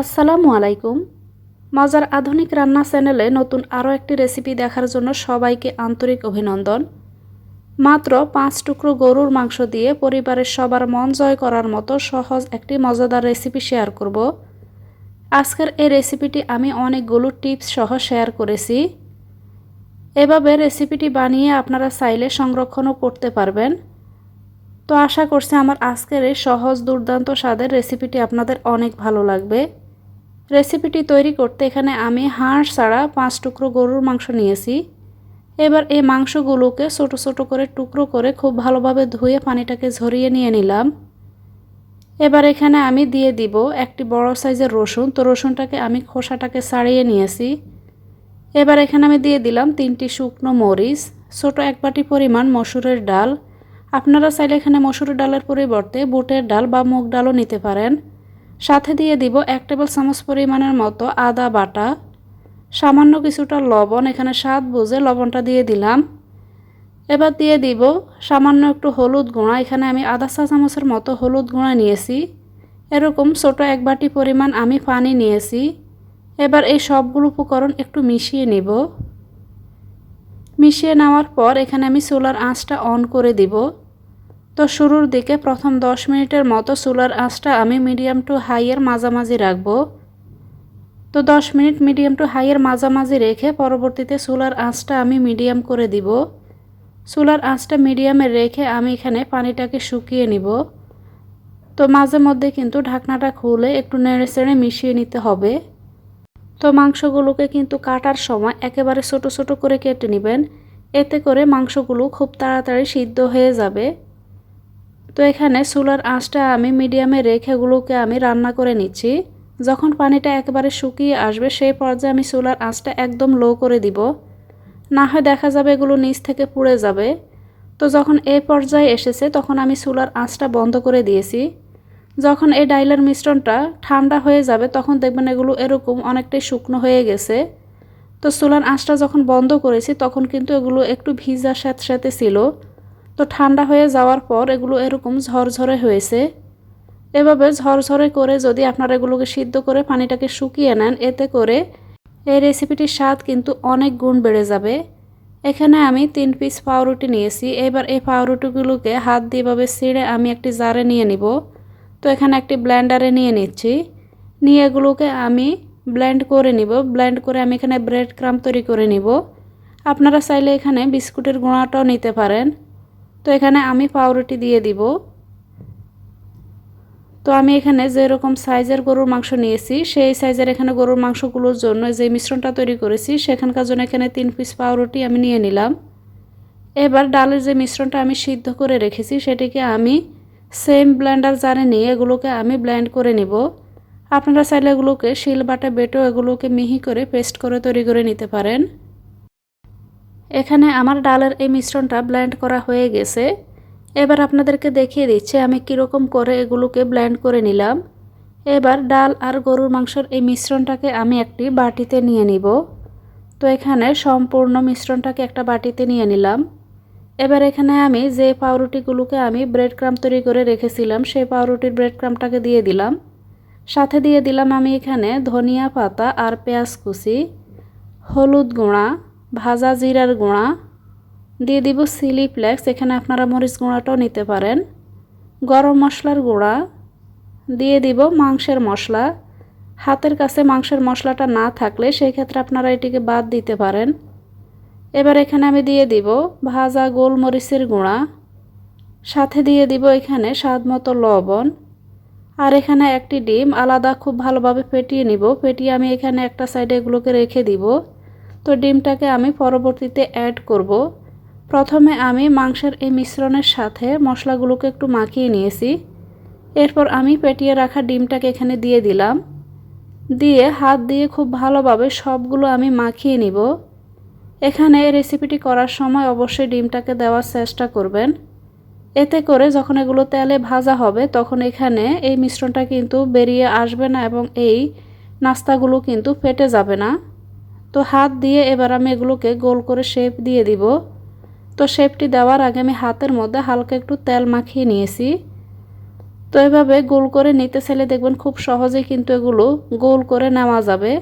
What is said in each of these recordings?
আসসালামু আলাইকুম। মজার আধুনিক রান্না চ্যানেলে নতুন আরও একটি রেসিপি দেখার জন্য সবাইকে আন্তরিক অভিনন্দন। মাত্র পাঁচ টুকরো গরুর মাংস দিয়ে পরিবারের সবার মন জয় করার মতো সহজ একটি মজাদার রেসিপি শেয়ার করব। আজকের এই রেসিপিটি আমি অনেকগুলো টিপস সহ শেয়ার করেছি। এভাবে রেসিপিটি বানিয়ে আপনারা চাইলে সংরক্ষণও করতে পারবেন। তো আশা করছি আমার আজকের এই সহজ, দুর্দান্ত স্বাদের রেসিপিটি আপনাদের অনেক ভালো লাগবে। রেসিপিটি তৈরি করতে এখানে আমি হাঁস ছাড়া পাঁচ টুকরো গরুর মাংস নিয়েছি। এবার এই মাংসগুলোকে ছোটো ছোটো করে টুকরো করে খুব ভালোভাবে ধুয়ে পানিটাকে ঝরিয়ে নিয়ে নিলাম। এবার এখানে আমি দিয়ে দিব একটি বড় সাইজের রসুন। তো রসুনটাকে আমি খোসাটাকে ছাড়িয়ে নিয়েছি। এবার এখানে আমি দিয়ে দিলাম তিনটি শুকনো মরিচ, ছোট এক বাটি পরিমাণ মসুরের ডাল। আপনারা চাইলে এখানে মসুরের ডালের পরিবর্তে বুটের ডাল বা মুগ ডালও নিতে পারেন। সাথে দিয়ে দিব এক টেবিল চামচ পরিমাণের মতো আদা বাটা, সামান্য কিছুটা লবণ, এখানে স্বাদ বুঝে লবণটা দিয়ে দিলাম। এবার দিয়ে দিব সামান্য একটু হলুদ গুঁড়া, এখানে আমি আধা চা চামচের মতো হলুদ গুঁড়া নিয়েছি। এরকম ছোট এক বাটি পরিমাণ আমি পানি নিয়েছি। এবার এই সবগুলো উপকরণ একটু মিশিয়ে নিব। মিশিয়ে নেওয়ার পর এখানে আমি চুলার আঁচটা অন করে দিব। তো শুরুর দিকে প্রথম 10 মিনিটের মতো চুলার আঁচটা আমি মিডিয়াম টু হাইয়ের মাঝামাঝি রাখব। তো 10 মিনিট মিডিয়াম টু হাইয়ের মাঝামাঝি রেখে পরবর্তীতে চুলার আঁচটা আমি মিডিয়াম করে দিব। চুলার আঁচটা মিডিয়ামে রেখে আমি এখানে পানিটাকে শুকিয়ে নিব। তো মাঝে মধ্যে কিন্তু ঢাকনাটা খুলে একটু নেড়ে চেড়ে মিশিয়ে নিতে হবে। তো মাংসগুলোকে কিন্তু কাটার সময় একেবারে ছোট ছোট করে কেটে নেবেন। এতে করে মাংসগুলো খুব তাড়াতাড়ি সিদ্ধ হয়ে যাবে। তো এখানে চুলার আঁচটা আমি মিডিয়ামে রেখেগুলোকে আমি রান্না করে নিচ্ছি। যখন পানিটা একেবারে শুকিয়ে আসবে, সেই পর্যায়ে আমি চুলার আঁচটা একদম লো করে দিব। না হয় দেখা যাবে এগুলো নিচ থেকে পুড়ে যাবে। তো যখন এই পর্যায়ে এসেছে, তখন আমি চুলার আঁচটা বন্ধ করে দিয়েছি। যখন এই ডাইলের মিশ্রণটা ঠান্ডা হয়ে যাবে, তখন দেখবেন এগুলো এরকম অনেকটাই শুকনো হয়ে গেছে। তো চুলার আঁচটা যখন বন্ধ করেছি, তখন কিন্তু এগুলো একটু ভিজা স্যাঁত স্যাঁতে ছিল। তো ঠান্ডা হয়ে যাওয়ার পর এগুলো এরকম ঝরঝরে হয়েছে। এভাবে ঝরঝরে করে যদি আপনারা এগুলোকে সিদ্ধ করে পানিটাকে শুকিয়ে নেন, এতে করে এই রেসিপিটির স্বাদ কিন্তু অনেক গুণ বেড়ে যাবে। এখানে আমি তিন পিস পাউরুটি নিয়েছি। এবার এই পাউরুটিগুলোকে হাত দিয়ে এভাবে ছিঁড়ে আমি একটি জারে নিয়ে নিব। তো এখানে একটি ব্লেন্ডারে নিয়ে নিচ্ছি। নিয়ে এগুলোকে আমি ব্লেন্ড করে নিব। ব্লেন্ড করে আমি এখানে ব্রেড ক্রাম তৈরি করে নিব। আপনারা চাইলে এখানে বিস্কুটের গুঁড়াটাও নিতে পারেন। তো এখানে আমি পাউরুটি দিয়ে দিব। তো আমি এখানে যেরকম সাইজের গরুর মাংস নিয়েছি, সেই সাইজের এখানে গরুর মাংসগুলোর জন্য যে মিশ্রণটা তৈরি করেছি, সেখানকার জন্য এখানে তিন পিস পাউরুটি আমি নিয়ে নিলাম। এবার ডালের যে মিশ্রণটা আমি সিদ্ধ করে রেখেছি, সেটিকে আমি সেম ব্লেন্ডার জারে নিয়ে এগুলোকে আমি ব্লেন্ড করে নিব। আপনারা চাইলে এগুলোকে শিল বাটা বেটেও এগুলোকে মিহি করে পেস্ট করে তৈরি করে নিতে পারেন। এখানে আমার ডালের এই মিশ্রণটা ব্লেন্ড করা হয়ে গেছে। এবার আপনাদেরকে দেখিয়ে দিচ্ছি আমি কীরকম করে এগুলোকে ব্লেন্ড করে নিলাম। এবার ডাল আর গরুর মাংসের এই মিশ্রণটাকে আমি একটি বাটিতে নিয়ে নিব। তো এখানে সম্পূর্ণ মিশ্রণটাকে একটা বাটিতে নিয়ে নিলাম। এবার এখানে আমি যে পাউরুটিগুলোকে আমি ব্রেড ক্রাম তৈরি করে রেখেছিলাম, সেই পাউরুটির ব্রেড ক্রামটাকে দিয়ে দিলাম। সাথে দিয়ে দিলাম আমি এখানে ধনিয়া পাতা আর পেঁয়াজ কুচি, হলুদ গুঁড়া ভাজা জিরার গুঁড়া। দিয়ে দিব সিলি ফ্লেক্স। এখানে আপনারা মরিচ গুঁড়াটাও নিতে পারেন। গরম মশলার গুঁড়া। দিয়ে দিব মাংসের মশলা। হাতের কাছে মাংসের মশলাটা না থাকলে সেই ক্ষেত্রে আপনারা এটিকে বাদ দিতে পারেন। এবার এখানে আমি দিয়ে দিব ভাজা গোলমরিচের গুঁড়া। সাথে দিয়ে দিব এখানে স্বাদ মতো লবণ। আর এখানে একটি ডিম। আলাদা খুব ভালোভাবে ফেটিয়ে নিব। ফেটিয়ে আমি এখানে একটা সাইডে এগুলোকে রেখে দিব। তো ডিমটাকে আমি পরবর্তীতে অ্যাড করব। প্রথমে আমি মাংসের এই মিশ্রণের সাথে মশলাগুলোকে একটু মাখিয়ে নিয়েছি। এরপর আমি পেটিয়ে রাখা ডিমটাকে এখানে দিয়ে দিলাম। দিয়ে হাত দিয়ে খুব ভালোভাবে সবগুলো আমি মাখিয়ে নিব। এখানে রেসিপিটি করার সময় অবশ্যই ডিমটাকে দেওয়ার চেষ্টা করবেন। এতে করে যখন এগুলো তেলে ভাজা হবে, তখন এখানে এই মিশ্রণটা কিন্তু বেরিয়ে আসবে না এবং এই নাস্তাগুলো কিন্তু ফেটে যাবে না। তো হাত দিয়ে এবার আমি এগুলোকে গোল করে শেপ দিয়ে দিব। তো শেপটি দেওয়ার আগে আমি হাতের মধ্যে হালকা একটু তেল মাখিয়ে নিয়েছি। তো এভাবে গোল করে নিতে চাইলে দেখবেন খুব সহজেই কিন্তু এগুলো গোল করে নেওয়া যাবে।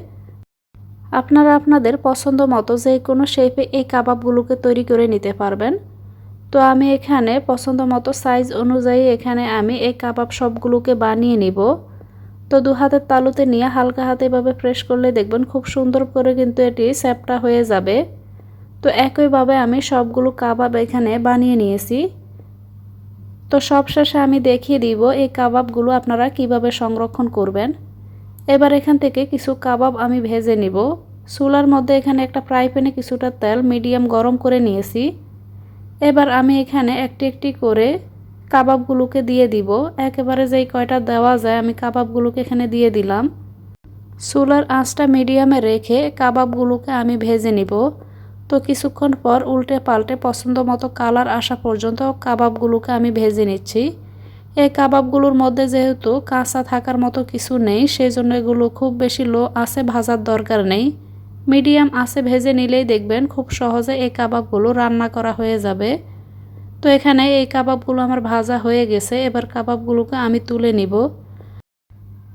আপনারা আপনাদের পছন্দ মতো যে কোনো শেপে এই কাবাবগুলোকে তৈরি করে নিতে পারবেন। তো আমি এখানে পছন্দ মতো সাইজ অনুযায়ী এখানে আমি এই কাবাব সবগুলোকে বানিয়ে নিব। তো দু হাতের তালুতে নিয়ে হালকা হাতে এভাবে প্রেস করলে দেখবেন খুব সুন্দর করে কিন্তু এটি স্যাপটা হয়ে যাবে। তো একইভাবে আমি সবগুলো কাবাব এখানে বানিয়ে নিয়েছি। তো সবশেষে আমি দেখিয়ে দিব এই কাবাবগুলো আপনারা কীভাবে সংরক্ষণ করবেন। এবার এখান থেকে কিছু কাবাব আমি ভেজে নিব। চুলার মধ্যে এখানে একটা ফ্রাই প্যানে কিছুটা তেল মিডিয়াম গরম করে নিয়েছি। এবার আমি এখানে একটি একটি করে কাবাবগুলোকে দিয়ে দিব। একেবারে যেই কয়টা দেওয়া যায় আমি কাবাবগুলোকে এখানে দিয়ে দিলাম। চুলার আঁচটা মিডিয়ামে রেখে কাবাবগুলোকে আমি ভেজে নিব। তো কিছুক্ষণ পর উল্টে পাল্টে পছন্দ মতো কালার আসা পর্যন্ত কাবাবগুলোকে আমি ভেজে নিচ্ছি। এই কাবাবগুলোর মধ্যে যেহেতু কাঁচা থাকার মতো কিছু নেই সেই জন্য এগুলো খুব বেশি লো আছে ভাজার দরকার নেই। মিডিয়াম আছে ভেজে নিলেই দেখবেন খুব সহজে এই কাবাবগুলো রান্না করা হয়ে যাবে। তো এখানে এই কাবাবগুলো আমার ভাজা হয়ে গেছে, এবার কাবাবগুলোকে আমি তুলে নিব।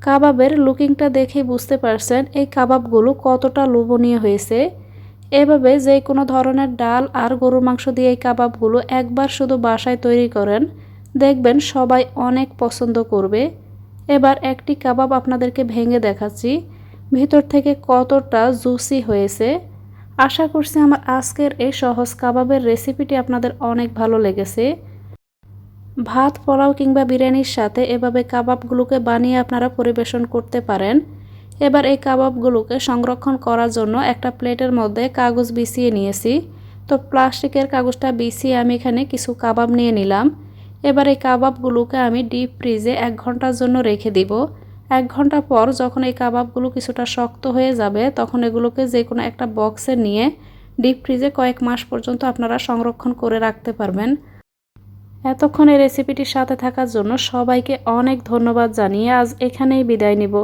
কাবাবের লুকিংটা দেখে বুঝতে পারছেন এই কাবাবগুলো কতটা লোভনীয় হয়েছে। এভাবে যে কোনো ধরনের ডাল আর গরুর মাংস দিয়ে এই কাবাবগুলো একবার শুধু বাসায় তৈরি করেন, দেখবেন সবাই অনেক পছন্দ করবে। এবার একটি কাবাব আপনাদেরকে ভেঙে দেখাচ্ছি, ভিতর থেকে কতটা জুসি হয়েছে। আশা করছি আমার আজকের এই সহজ কাবাবের রেসিপিটি আপনাদের অনেক ভালো লেগেছে। ভাত, পোলাও কিংবা বিরিয়ানির সাথে এভাবে কাবাবগুলোকে বানিয়ে আপনারা পরিবেশন করতে পারেন। এবার এই কাবাবগুলোকে সংরক্ষণ করার জন্য একটা প্লেটের মধ্যে কাগজ বিছিয়ে নিয়েছি। তো প্লাস্টিকের কাগজটা বিছিয়ে আমি এখানে কিছু কাবাব নিয়ে নিলাম। এবার এই কাবাবগুলোকে আমি ডিপ ফ্রিজে এক ঘণ্টার জন্য রেখে দিব। এক ঘণ্টা পর যখন এই কাবাবগুলো কিছুটা শক্ত হয়ে যাবে, তখন এগুলোকে যে কোনো একটা বক্সে নিয়ে ডিপ ফ্রিজে কয়েক মাস পর্যন্ত আপনারা সংরক্ষণ করে রাখতে পারবেন। এতক্ষণ এই রেসিপিটির সাথে থাকার জন্য সবাইকে অনেক ধন্যবাদ জানিয়ে আজ এখানেই বিদায় নিব।